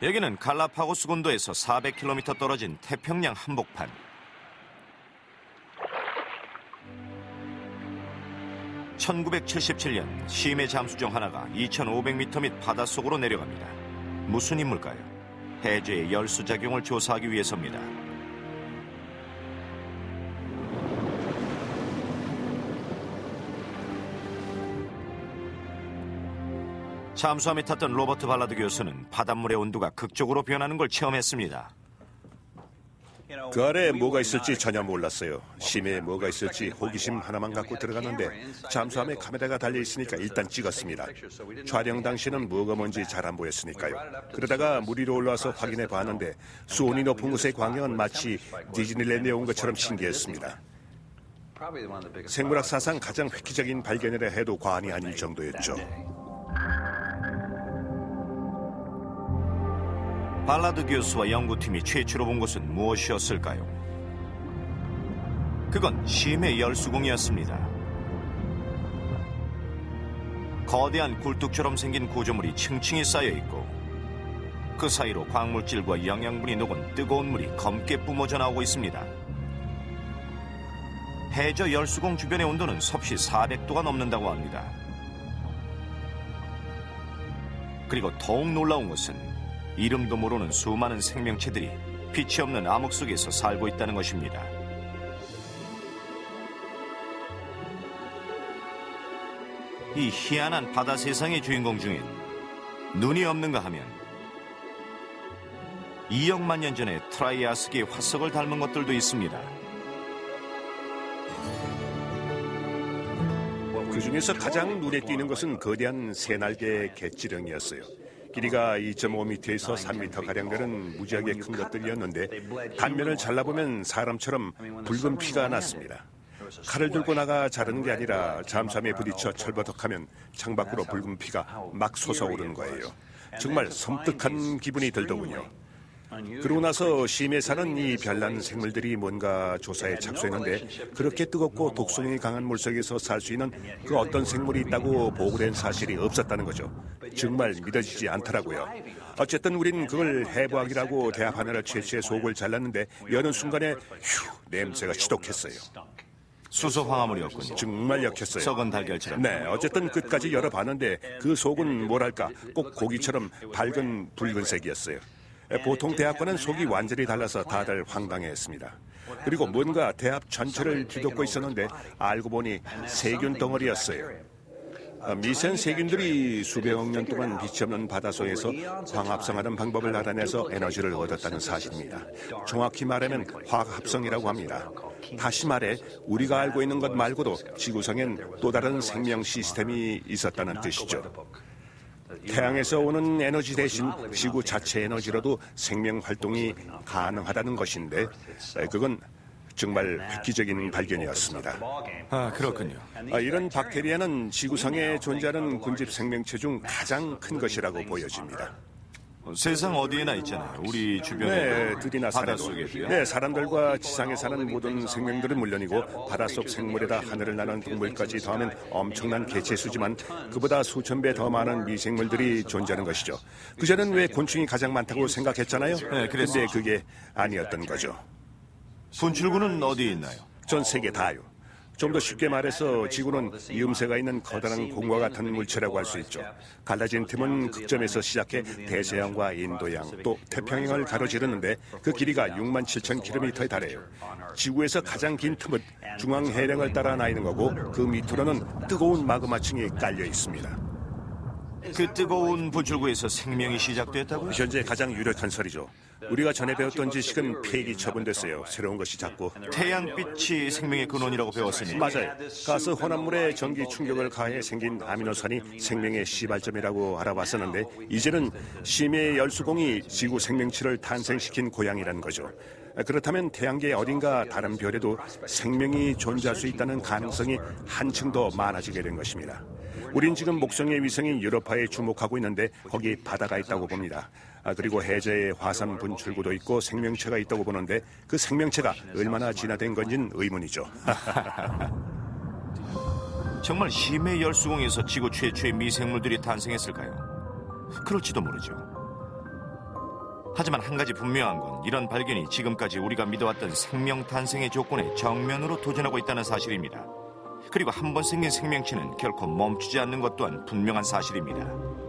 여기는 갈라파고스 군도에서 400km 떨어진 태평양 한복판. (1977년) 심해 잠수 정 하나가 (2500m) 밑 바닷속으로 내려갑니다. 무슨 임무일까요? 해저의 열수 작용을 조사하기 위해서입니다 잠수함에 탔던 로버트 발라드 교수는 바닷물의 온도가 극적으로 변하는 걸 체험했습니다. 그 아래 뭐가 있을지 전혀 몰랐어요. 심해에 뭐가 있을지 호기심 하나만 갖고 들어갔는데 잠수함에 카메라가 달려 있으니까 일단 찍었습니다. 촬영 당시는 뭐가 뭔지 잘 안 보였으니까요. 그러다가 물 위로 올라와서 확인해 봤는데 수온이 높은 곳의 광경은 마치 디즈니랜드에 온 것처럼 신기했습니다. 생물학 사상 가장 획기적인 발견이라 해도 과언이 아닐 정도였죠. 발라드 교수와 연구팀이 최초로 본 것은 무엇이었을까요? 그건 심해 열수공이었습니다. 거대한 굴뚝처럼 생긴 구조물이 층층이 쌓여 있고 그 사이로 광물질과 영양분이 녹은 뜨거운 물이 검게 뿜어져 나오고 있습니다. 해저 열수공 주변의 온도는 섭씨 400도가 넘는다고 합니다. 그리고 더욱 놀라운 것은 이름도 모르는 수많은 생명체들이 빛이 없는 암흑 속에서 살고 있다는 것입니다. 이 희한한 바다 세상의 주인공 중엔 눈이 없는가 하면 2억만 년 전에 트라이아스기의 화석을 닮은 것들도 있습니다. 그 중에서 가장 눈에 띄는 것은 거대한 새날개 개찌렁이었어요. 길이가 2.5m에서 3m 가량 되는 무지하게 큰 것들이었는데 단면을 잘라보면 사람처럼 붉은 피가 났습니다. 칼을 들고 나가 자르는 게 아니라 잠수함에 부딪혀 철버덕하면 창밖으로 붉은 피가 막 솟아오르는 거예요. 정말 섬뜩한 기분이 들더군요. 그러고 나서 심해 사는 이 별난 생물들이 뭔가 조사에 착수했는데 그렇게 뜨겁고 독성이 강한 물속에서 살 수 있는 그 어떤 생물이 있다고 보고된 사실이 없었다는 거죠. 정말 믿어지지 않더라고요. 어쨌든 우린 그걸 해부학이라고 대학 하나를 채취해 속을 잘랐는데 여는 순간에 휴 냄새가 지독했어요. 수소 황화물이었군요. 정말 역했어요. 썩은 달걀처럼. 네, 어쨌든 끝까지 열어봤는데 그 속은 뭐랄까 꼭 고기처럼 밝은 붉은색이었어요. 보통 대학과는 속이 완전히 달라서 다들 황당해했습니다. 그리고 뭔가 대합 전체를 뒤덮고 있었는데 알고 보니 세균 덩어리였어요. 아, 미생 세균들이 수백억 년 동안 빛이 없는 바닷속에서 광합성하는 방법을 알아내서 에너지를 얻었다는 사실입니다. 정확히 말하면 화합성이라고 합니다. 다시 말해 우리가 알고 있는 것 말고도 지구상엔 또 다른 생명 시스템이 있었다는 뜻이죠. 태양에서 오는 에너지 대신 지구 자체 에너지로도 생명 활동이 가능하다는 것인데 그건 정말 획기적인 발견이었습니다. 아, 그렇군요. 아, 이런 박테리아는 지구상에 존재하는 군집 생명체 중 가장 큰 것이라고 보여집니다. 세상 어디에나 있잖아요. 우리 주변에 네, 들이나 산에도. 바닷속에도요. 네, 사람들과 지상에 사는 모든 생명들은 물론이고 바닷속 생물에다 하늘을 나는 동물까지 더하면 엄청난 개체 수지만 그보다 수천 배 더 많은 미생물들이 존재하는 것이죠. 그전엔 왜 곤충이 가장 많다고 생각했잖아요. 네. 근데 그게 아니었던 거죠. 분출구는 어디에 있나요? 전 세계 다요. 좀 더 쉽게 말해서 지구는 이음새가 있는 커다란 공과 같은 물체라고 할 수 있죠. 갈라진 틈은 극점에서 시작해 대서양과 인도양 또 태평양을 가로지르는데 그 길이가 6만 7천 킬로미터에 달해요. 지구에서 가장 긴 틈은 중앙 해령을 따라 나 있는 거고 그 밑으로는 뜨거운 마그마층이 깔려 있습니다. 그 뜨거운 분출구에서 생명이 시작됐다고요? 현재 가장 유력한 설이죠. 우리가 전에 배웠던 지식은 폐기 처분됐어요. 새로운 것이 자꾸 태양빛이 생명의 근원이라고 배웠으니 맞아요. 가스 혼합물에 전기 충격을 가해 생긴 아미노산이 생명의 시발점이라고 알아봤었는데 이제는 심해의 열수공이 지구 생명체를 탄생시킨 고향이라는 거죠. 그렇다면 태양계 어딘가 다른 별에도 생명이 존재할 수 있다는 가능성이 한층 더 많아지게 된 것입니다. 우린 지금 목성의 위성인 유로파에 주목하고 있는데 거기 바다가 있다고 봅니다. 아, 그리고 해저에 화산 분출구도 있고 생명체가 있다고 보는데 그 생명체가 얼마나 진화된 건지는 의문이죠. 정말 심해 열수공에서 지구 최초의 미생물들이 탄생했을까요? 그럴지도 모르죠. 하지만 한 가지 분명한 건 이런 발견이 지금까지 우리가 믿어왔던 생명 탄생의 조건에 정면으로 도전하고 있다는 사실입니다. 그리고 한 번 생긴 생명체는 결코 멈추지 않는 것 또한 분명한 사실입니다.